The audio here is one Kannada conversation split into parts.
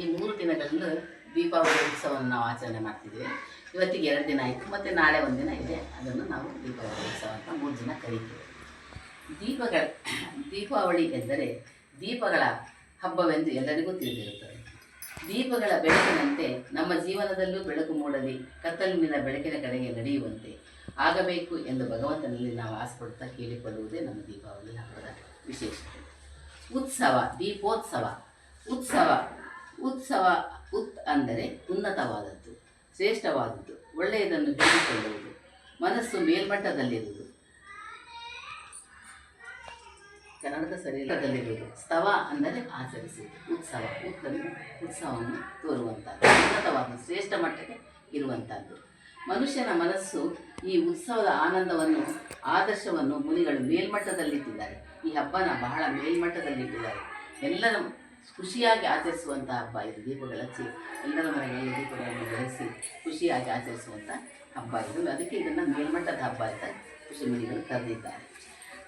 ಈ ಮೂರು ದಿನಗಳಲ್ಲೂ ದೀಪಾವಳಿ ಉತ್ಸವವನ್ನು ನಾವು ಆಚರಣೆ ಮಾಡ್ತಿದ್ದೀವಿ. ಇವತ್ತಿಗೆ ಎರಡು ದಿನ ಆಯಿತು, ಮತ್ತು ನಾಳೆ ಒಂದಿನ ಇದೆ. ಅದನ್ನು ನಾವು ದೀಪಾವಳಿ ಉತ್ಸವ ಅಂತ ಮೂರು ದಿನ ಕರೀತೀವಿ. ದೀಪಗಳ, ದೀಪಾವಳಿ ಎಂದರೆ ದೀಪಗಳ ಹಬ್ಬವೆಂದು ಎಲ್ಲರಿಗೂ ತಿಳಿದಿರುತ್ತದೆ. ದೀಪಗಳ ಬೆಳಕಿನಂತೆ ನಮ್ಮ ಜೀವನದಲ್ಲೂ ಬೆಳಕು ಮೂಡಲಿ ಕತ್ತಲಿನ ಬೆಳಕಿನ ಕಡೆಗೆ ನಡೆಯುವಂತೆ ಆಗಬೇಕು ಎಂದು ಭಗವಂತನಲ್ಲಿ ನಾವು ಆಸೆಪಡುತ್ತಾ ಕೇಳಿಕೊಳ್ಳುವುದೇ ನಮ್ಮ ದೀಪಾವಳಿ ಹಬ್ಬದ ವಿಶೇಷತೆ. ಉತ್ಸವ, ದೀಪೋತ್ಸವ. ಉತ್ಸವ ಉತ್ಸವ ಉತ್ ಅಂದರೆ ಉನ್ನತವಾದದ್ದು, ಶ್ರೇಷ್ಠವಾದದ್ದು, ಒಳ್ಳೆಯದನ್ನು ಹೇಳಿಕೊಳ್ಳುವುದು ಮನಸ್ಸು ಮೇಲ್ಮಟ್ಟದಲ್ಲಿರುವುದು. ಕನ್ನಡದ ಶರೀರದಲ್ಲಿರುವುದು ಸ್ತವ ಅಂದರೆ ಆಚರಿಸುವುದು. ಉತ್ಸವ ಉತ್ತನ್ನು ಉತ್ಸವವನ್ನು ತೋರುವಂಥದ್ದು. ಉನ್ನತವಾದ, ಶ್ರೇಷ್ಠ ಮಟ್ಟಕ್ಕೆ ಇರುವಂಥದ್ದು. ಮನುಷ್ಯನ ಮನಸ್ಸು ಈ ಉತ್ಸವದ ಆನಂದವನ್ನು, ಆದರ್ಶವನ್ನು ಮುನಿಗಳು ಮೇಲ್ಮಟ್ಟದಲ್ಲಿಟ್ಟಿದ್ದಾರೆ. ಈ ಹಬ್ಬನ ಬಹಳ ಮೇಲ್ಮಟ್ಟದಲ್ಲಿಟ್ಟಿದ್ದಾರೆ. ಎಲ್ಲರ ಖುಷಿಯಾಗಿ ಆಚರಿಸುವಂಥ ಹಬ್ಬ ಇದು. ದೀಪಗಳ ಹಚ್ಚಿ ಎಲ್ಲರ ಮನೆಗಳಲ್ಲಿ ದೀಪಗಳನ್ನು ಬೆಳೆಸಿ ಖುಷಿಯಾಗಿ ಆಚರಿಸುವಂಥ ಹಬ್ಬ ಇದು. ಅದಕ್ಕೆ ಇದನ್ನು ಮೇಲ್ಮಟ್ಟದ ಹಬ್ಬ ಅಂತ ಖುಷಿ ಮುನಿಗಳು ಕರೆದಿದ್ದಾರೆ.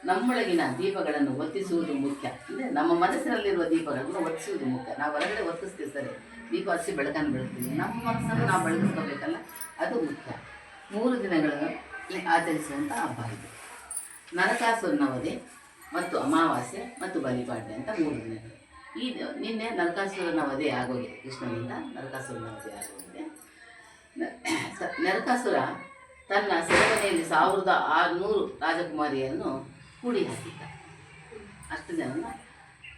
ನಮ್ಮೊಳಗಿನ ದೀಪಗಳನ್ನು ಒತ್ತಿಸುವುದು ಮುಖ್ಯ. ಅಂದರೆ ನಮ್ಮ ಮನಸ್ಸಿನಲ್ಲಿರುವ ದೀಪಗಳನ್ನು ಒತ್ತಿಸುವುದು ಮುಖ್ಯ. ನಾವು ಹೊರಗಡೆ ಒತ್ತಿಸ್ತೀವಿ ಸರಿ. ದೀಪ ಹಚ್ಚಿ ಬೆಳಕನ್ನು ಬೆಳಗ್ತೀವಿ. ನಮ್ಮ ಮನಸ್ಸನ್ನು ನಾವು ಬೆಳಗಿಸ್ಕೋಬೇಕಲ್ಲ, ಅದು ಮುಖ್ಯ. ಮೂರು ದಿನಗಳನ್ನು ಆಚರಿಸುವಂಥ ಹಬ್ಬ ಇದು. ನರಕಾಸುರನ ವಧೆ ಮತ್ತು ಅಮಾವಾಸ್ಯೆ ಮತ್ತು ಬಲಿಪಾಡ್ಯ ಅಂತ ಮೂರು ದಿನಗಳು. ಈ ನಿನ್ನೆ ನರಕಾಸುರನ ವಧೆ ಆಗೋಗಿದೆ, ಕೃಷ್ಣನಿಂದ ನರಕಾಸುರನ ವಧೆ ಆಗೋಗಿದೆ ನರಕಾಸುರ ತನ್ನ ಸೇವನೆಯಲ್ಲಿ ಸಾವಿರದ ಆರುನೂರು ರಾಜಕುಮಾರಿಯನ್ನು ಕೂಡಿ ಹಾಕಿದ್ದ. ಅಷ್ಟು ಜನನ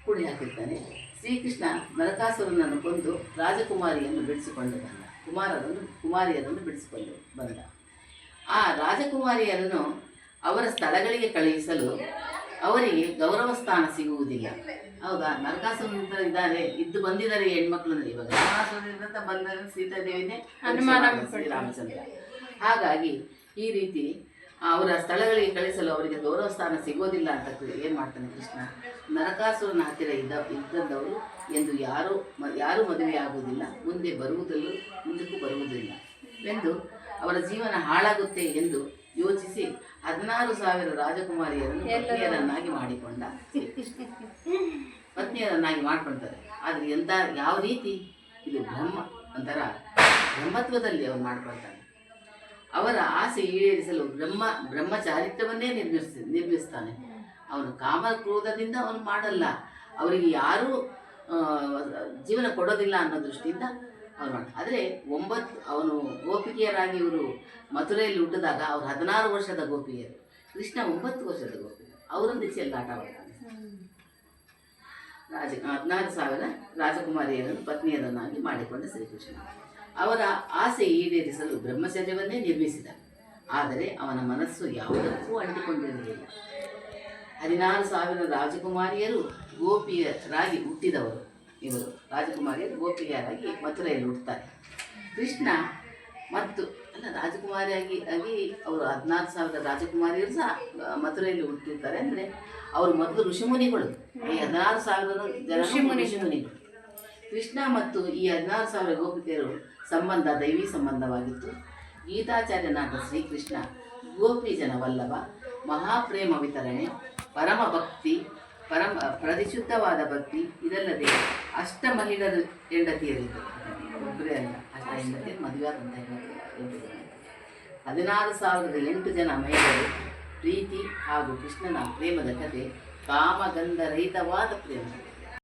ಕೂಡಿ ಹಾಕಿದ್ದಾನೆ ಶ್ರೀಕೃಷ್ಣ ನರಕಾಸುರನನ್ನು ಕೊಂದು ರಾಜಕುಮಾರಿಯನ್ನು ಬಿಡಿಸಿಕೊಂಡು ಬಂದ. ಕುಮಾರರನ್ನು, ಕುಮಾರಿಯರನ್ನು ಬಿಡಿಸಿಕೊಂಡು ಬಂದ. ಆ ರಾಜಕುಮಾರಿಯರನ್ನು ಅವರ ಸ್ಥಳಗಳಿಗೆ ಕಳುಹಿಸಲು ಅವರಿಗೆ ಗೌರವ ಸ್ಥಾನ ಸಿಗುವುದಿಲ್ಲ. ಹೌದಾ? ನರಕಾಸುರನಿಂದ ಇದ್ದಾರೆ. ಇದ್ದು ಬಂದಿದ್ದಾರೆ ಹೆಣ್ಮಕ್ಳು ಇವಾಗ. ರಾವಣಾಸುರನಿಂದ ಬಂದ ಸೀತಾದೇವಿನೇ ಹನುಮಾನ ರಾಮಚಂದ್ರ. ಹಾಗಾಗಿ ಈ ರೀತಿ ಅವರ ಸ್ಥಳಗಳಿಗೆ ಕಳಿಸಲು ಅವರಿಗೆ ಗೌರವ ಸ್ಥಾನ ಸಿಗೋದಿಲ್ಲ ಅಂತ ಏನು ಮಾಡ್ತಾನೆ ಕೃಷ್ಣ? ನರಕಾಸುರನ ಹತ್ತಿರ ಇದ್ದ ಇದ್ದದ್ದವರು ಎಂದು ಯಾರು ಯಾರು ಮದುವೆ ಆಗುವುದಿಲ್ಲ. ಮುಂದೆ ಬರುವುದಲ್ಲೂ ಮುಂದಕ್ಕೂ ಬರುವುದಿಲ್ಲ. ಎಂದು ಅವರ ಜೀವನ ಹಾಳಾಗುತ್ತೆ ಎಂದು ಹದಿನಾರು ಸಾವಿರ ರಾಜಕುಮಾರಿಯರನ್ನು ಪತ್ನಿಯರನ್ನಾಗಿ ಮಾಡಿಕೊಂಡ. ಪತ್ನಿಯರನ್ನಾಗಿ ಮಾಡ್ಕೊಳ್ತಾರೆ ಆದರೆ ಎಂತ ಯಾವ ರೀತಿ? ಇದು ಬ್ರಹ್ಮ. ಒಂಥರ ಬ್ರಹ್ಮತ್ವದಲ್ಲಿ ಅವರು ಮಾಡ್ಕೊಳ್ತಾನೆ ಅವರ ಆಸೆ ಈಡೇರಿಸಲು ಬ್ರಹ್ಮ ಬ್ರಹ್ಮಚಾರಿತ್ಯವನ್ನೇ ನಿರ್ಮಿಸಿ ನಿರ್ಮಿಸ್ತಾನೆ. ಅವನು ಕಾಮ ಕ್ರೋಧದಿಂದ ಅವನು ಮಾಡಲ್ಲ. ಅವರಿಗೆ ಯಾರೂ ಜೀವನ ಕೊಡೋದಿಲ್ಲ ಅನ್ನೋ ದೃಷ್ಟಿಯಿಂದ ಮಾಡ ಆದರೆ ಒಂಬತ್ತು ಅವನು ಗೋಪಿಕೆಯರಾಗಿ ಇವರು ಮಥುರೆಯಲ್ಲಿ ಹುಟ್ಟಿದಾಗ ಅವ್ರು ಹದಿನಾರು ವರ್ಷದ ಗೋಪಿಯರು. ಕೃಷ್ಣ ಒಂಬತ್ತು ವರ್ಷದ ಗೋಪಿ ಅವರೊಂದು ಚೆಲ್ಲ ಆಟ ರಾಜ, ಹದಿನಾರು ಸಾವಿರ ರಾಜಕುಮಾರಿಯರನ್ನು, ಪತ್ನಿಯರನ್ನಾಗಿ ಮಾಡಿಕೊಂಡ ಶ್ರೀಕೃಷ್ಣ. ಅವರ ಆಸೆ ಈಡೇರಿಸಲು ಬ್ರಹ್ಮಚರ್ಯವನ್ನೇ ನಿರ್ಮಿಸಿದ. ಆದರೆ ಅವನ ಮನಸ್ಸು ಯಾವುದಕ್ಕೂ ಅಂಟಿಕೊಂಡಿರಲಿಲ್ಲ. ಹದಿನಾರು ಸಾವಿರ ರಾಜಕುಮಾರಿಯರು ಗೋಪಿಯರಾಗಿ ಹುಟ್ಟಿದವರು ಇವರು ರಾಜಕುಮಾರಿಯರು ಗೋಪಿಯರಾಗಿ ಮಥುರೆಯಲ್ಲಿ ಹುಡ್ತಾರೆ ಕೃಷ್ಣ ಮತ್ತು ಅಲ್ಲ ರಾಜಕುಮಾರಿಯಾಗಿ ಆಗಿ ಅವರು ಹದಿನಾರು ಸಾವಿರ ರಾಜಕುಮಾರಿಯರು ಸಹ ಮಥುರೆಯಲ್ಲಿ ಹುಟ್ಟಿರ್ತಾರೆ ಅಂದರೆ ಅವರು ಮೊದಲು ಋಷಿಮುನಿಗಳು. ಈ ಹದಿನಾರು ಸಾವಿರ ಜನ ಋಷಿಮುನಿಗಳು. ಕೃಷ್ಣ ಮತ್ತು ಈ ಹದಿನಾರು ಸಾವಿರ ಗೋಪಿಕೆಯರು ಸಂಬಂಧ ದೈವಿ ಸಂಬಂಧವಾಗಿತ್ತು. ಗೀತಾಚಾರ್ಯನಾದ ಶ್ರೀಕೃಷ್ಣ ಗೋಪಿ ಜನ ವಲ್ಲಭ ಮಹಾಪ್ರೇಮ ವಿತರಣೆ ಪರಮ ಭಕ್ತಿ ಪರಮ ಪ್ರತಿಶುದ್ಧವಾದ ಭಕ್ತಿ ಇದಲ್ಲದೆ ಅಷ್ಟ ಮಹಿಳೆಯರು ಹೆಂಡತಿಯರಿದ್ದರು ಒಬ್ಬರೇ ಅಲ್ಲ. ಅಷ್ಟ ಹೆಂಡತಿಯರು ಮದುವೆ ಆದಂಥ ಹೆಂಡತಿಯರು ಹದಿನಾರು ಸಾವಿರದ ಎಂಟು ಜನ ಮಹಿಳೆಯರು ಪ್ರೀತಿ ಹಾಗೂ ಕೃಷ್ಣನ ಪ್ರೇಮದ ಕಥೆ ಕಾಮಗಂಧರಹಿತವಾದ ಪ್ರೇಮ.